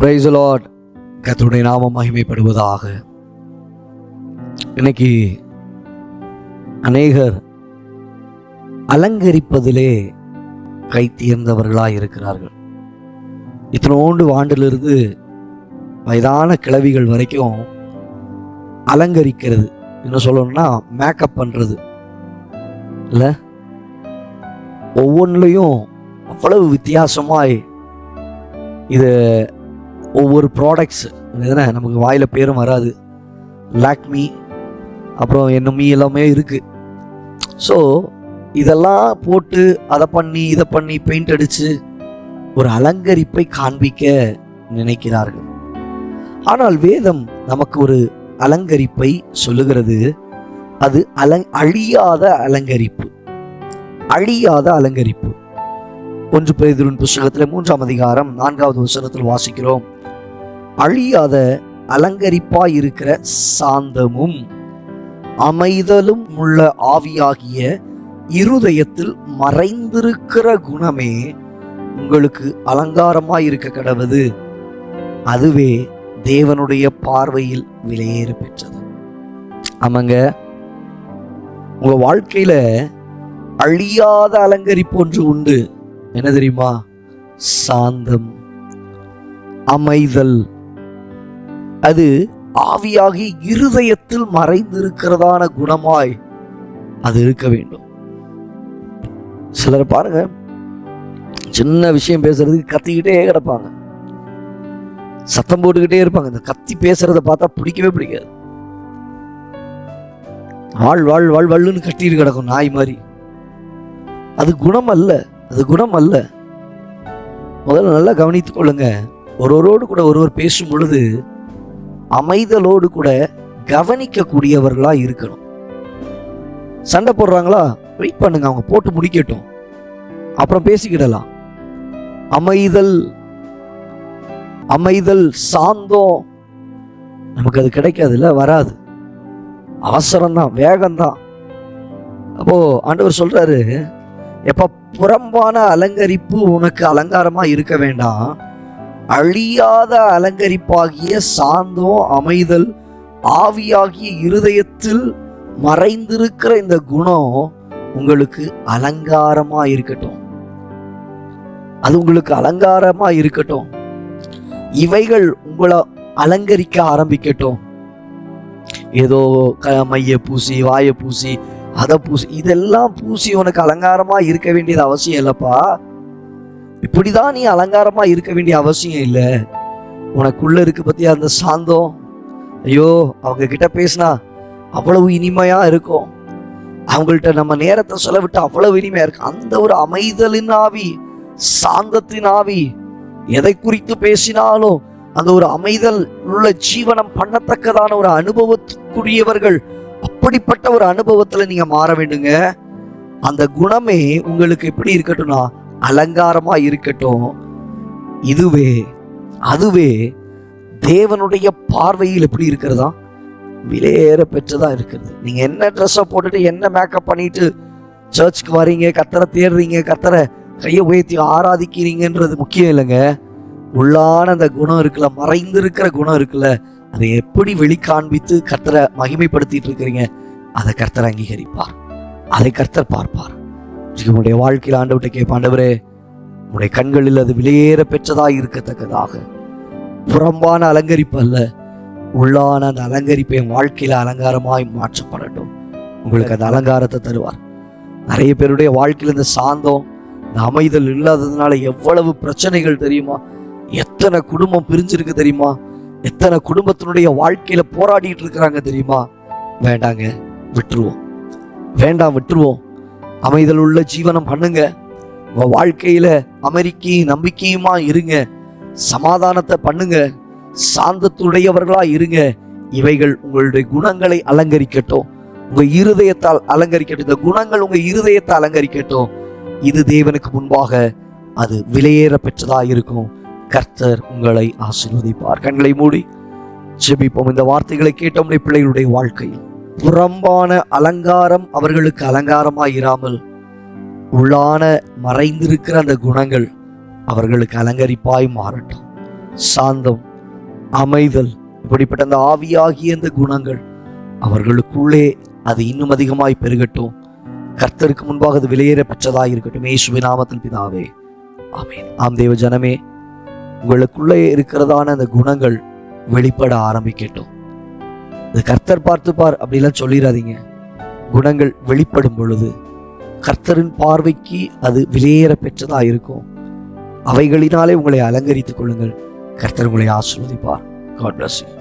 Price Lord கர்த்தருடைய நாமம் மகிமைப்படுவதாக. இன்னைக்கு அநேகர் அலங்கரிப்பதிலே கை இருக்கிறார்கள். இத்தனோண்டு ஆண்டிலிருந்து வயதான கிளவிகள் வரைக்கும் அலங்கரிக்கிறது. என்ன சொல்லணும்னா மேக்கப் பண்ணுறது இல்லை? ஒவ்வொன்றிலையும் அவ்வளவு வித்தியாசமாய் இது ஒவ்வொரு ப்ராடக்ட்ஸ் எதுனா நமக்கு வாயில் பேரும் வராது. லாக்மி அப்புறம் என்னமீ எல்லாமே இருக்குது ஸோ இதெல்லாம் போட்டு அதை பண்ணி இதை பண்ணி பெயிண்ட் அடித்து ஒரு அலங்கரிப்பை காண்பிக்க நினைக்கிறார்கள். ஆனால் வேதம் நமக்கு ஒரு அலங்கரிப்பை சொல்லுகிறது. அது அல அழியாத அலங்கரிப்பு. அழியாத அலங்கரிப்பு. ஒன்று பேதுருவின் புஸ்தகத்தில் மூன்றாம் அதிகாரம் நான்காவது வசனத்தில் வாசிக்கிறோம். அழியாத அலங்கரிப்பாயிருக்கிற சாந்தமும் அமைதலும் உள்ள ஆவியாகிய இருதயத்தில் மறைந்திருக்கிற குணமே உங்களுக்கு அலங்காரமாயிருக்க கடவுது அதுவே தேவனுடைய பார்வையில் விலையேற பெற்றது. ஆமாங்க. உங்க வாழ்க்கையில அழியாத அலங்கரிப்பு ஒன்று உண்டு. என்ன தெரியுமா? சாந்தம் அமைதல் அது ஆவியாகி இருதயத்தில் மறைந்திருக்கிறதான குணமாய் அது இருக்க வேண்டும். சிலர் பாருங்க சின்ன விஷயம் பேசுறதுக்கு கத்திக்கிட்டே கிடப்பாங்க. சத்தம் போட்டுக்கிட்டே இருப்பாங்க. இந்த கத்தி பேசுறத பார்த்தா பிடிக்கவே பிடிக்காது. வாழ் வாழ் வாழ் வள்ளுன்னு கட்டிட்டு கிடக்கும் நாய் மாதிரி. அது குணம் அல்ல அது குணம் அல்ல. முதல்ல நல்லா கவனித்துக் கொள்ளுங்க. ஒருவரோடு கூட ஒருவர் பேசும் பொழுது அமைதலோடு கூட கவனிக்கக்கூடியவர்களாக இருக்கணும். சண்டை போடுறாங்களா? வெயிட் பண்ணுங்க அவங்க போட்டு முடிக்கட்டும். அப்புறம் பேசிக்கிடலாம். அமைதல் அமைதல் சாந்தம். நமக்கு அது கிடைக்காதுல்ல வராது. அவசரம்தான் வேகம்தான். அப்போ ஆண்டவர் சொல்றாரு எப்ப புறம்பான அலங்கரிப்பு உனக்கு அலங்காரமா இருக்க வேண்டாம். அழியாத அலங்கரிப்பாகிய சாந்தம் அமைதல் ஆவியாகிய இருதயத்தில் மறைந்திருக்கிற இந்த குணம் உங்களுக்கு அலங்காரமா இருக்கட்டும். அது உங்களுக்கு அலங்காரமா இருக்கட்டும். இவைகள் உங்களை அலங்கரிக்க ஆரம்பிக்கட்டும். ஏதோ க மைய பூசி வாயை பூசி அதை பூசி இதெல்லாம் பூசி உனக்கு அலங்காரமா இருக்க வேண்டியது அவசியம் இல்லைப்பா. இப்படிதான் நீ அலங்காரமா இருக்க வேண்டிய அவசியம் இல்லை. உனக்குள்ள இருக்கு பத்தியா அந்த சாந்தம்? ஐயோ அவங்க கிட்ட பேசினா அவ்வளவு இனிமையா இருக்கும். அவங்கள்ட்ட நம்ம நேரத்தை செலவிட்டு அவ்வளவு இனிமையா இருக்கும். அந்த ஒரு அமைதலின் ஆவி சாந்தத்தின் ஆவி எதை குறித்து பேசினாலும் அந்த ஒரு அமைதல் உள்ள ஜீவனம் பண்ணத்தக்கதான ஒரு அனுபவத்துக்குரியவர்கள் அப்படிப்பட்ட ஒரு அனுபவத்துல நீங்க மாற வேண்டுங்க. அந்த குணமே உங்களுக்கு எப்படி இருக்கட்டும்னா அலங்காரமா இருக்கட்டும். இதுவே அதுவே தேவனுடைய பார்வையில் எப்படி இருக்கிறதா? விலையேற பெற்றதாக இருக்கிறது. நீங்க என்ன ட்ரெஸ்ஸை போட்டுட்டு என்ன மேக்கப் பண்ணிட்டு சர்ச்சுக்கு வரீங்க கத்தரை தேடுறீங்க கத்தரை கையை உயர்த்தி ஆராதிக்கிறீங்கன்றது முக்கியம் இல்லைங்க. உள்ளான அந்த குணம் இருக்குல்ல மறைந்திருக்கிற குணம் இருக்குல்ல அதை எப்படி வெளிக்காண்பித்து கர்த்தரை மகிமைப்படுத்திட்டு இருக்கிறீங்க அதை கர்த்தர் அங்கீகரிப்பார். அதை கர்த்தர் பார்ப்பார். உங்களுடைய வாழ்க்கையில் ஆண்டவர்கிட்ட கேட்பாண்டவரே உங்களுடைய கண்களில் அது விலையேற பெற்றதாக இருக்கத்தக்கதாக. புறம்பான அலங்கரிப்பு அல்ல உள்ளான அந்த அலங்கரிப்பை என் வாழ்க்கையில அலங்காரமாய் மாற்றப்படட்டும். உங்களுக்கு அந்த அலங்காரத்தை தருவார். நிறைய பேருடைய வாழ்க்கையில் இந்த சாந்தம் இந்த அமைதல் இல்லாததுனால எவ்வளவு பிரச்சனைகள் தெரியுமா? எத்தனை குடும்பம் பிரிஞ்சிருக்கு தெரியுமா? எத்தனை குடும்பத்தினுடைய வாழ்க்கையில போராடிட்டு இருக்கிறாங்க தெரியுமா? வேண்டாங்க விட்டுருவோம். வேண்டாம் விட்டுருவோம். அமைதல் உள்ள ஜீவனம் பண்ணுங்க. உங்க வாழ்க்கையில அமெரிக்கையும் நம்பிக்கையுமா இருங்க. சமாதானத்தை பண்ணுங்க. சாந்தத்துடையவர்களா இருங்க. இவைகள் உங்களுடைய குணங்களை அலங்கரிக்கட்டும். உங்க இருதயத்தால் அலங்கரிக்கட்டும். இந்த குணங்கள் உங்க இருதயத்தை அலங்கரிக்கட்டும். இது தேவனுக்கு முன்பாக அது விலையேற பெற்றதா இருக்கும். கர்த்தர் உங்களை ஆசீர்வதிப்பார். கண்களை மூடி ஜெபிப்போம். இந்த வார்த்தைகளை கேட்ட பிள்ளைகளுடைய வாழ்க்கையில். புறம்பான அலங்காரம் அவர்களுக்கு அலங்காரமாய் இராமல் உள்ளான மறைந்திருக்கிற அந்த குணங்கள் அவர்களுக்கு அலங்கரிப்பாய் மாறட்டும். சாந்தம் அமைதல் இப்படிப்பட்ட அந்த ஆவியாகிய அந்த குணங்கள் அவர்களுக்குள்ளே அது இன்னும் அதிகமாய் பெருகட்டும். கர்த்தருக்கு முன்பாக அது விலையேற பெற்றதாக இருக்கட்டும். ஏசுவி நாமத்தில் பிதாவே ஆமேன். ஆம் தேவ ஜனமே உங்களுக்குள்ளே இருக்கிறதான அந்த குணங்கள் வெளிப்பட ஆரம்பிக்கட்டும். இது கர்த்தர் பார்த்துப்பார் அப்படிலாம் சொல்லிடாதீங்க குணங்கள் வெளிப்படும் பொழுது கர்த்தரின் பார்வைக்கு அது விலையேற பெற்றதாக இருக்கும். அவைகளினாலே உங்களை அலங்கரித்துக் கொள்ளுங்கள். கர்த்தர் உங்களை ஆசிர்வதிப்பார். God bless you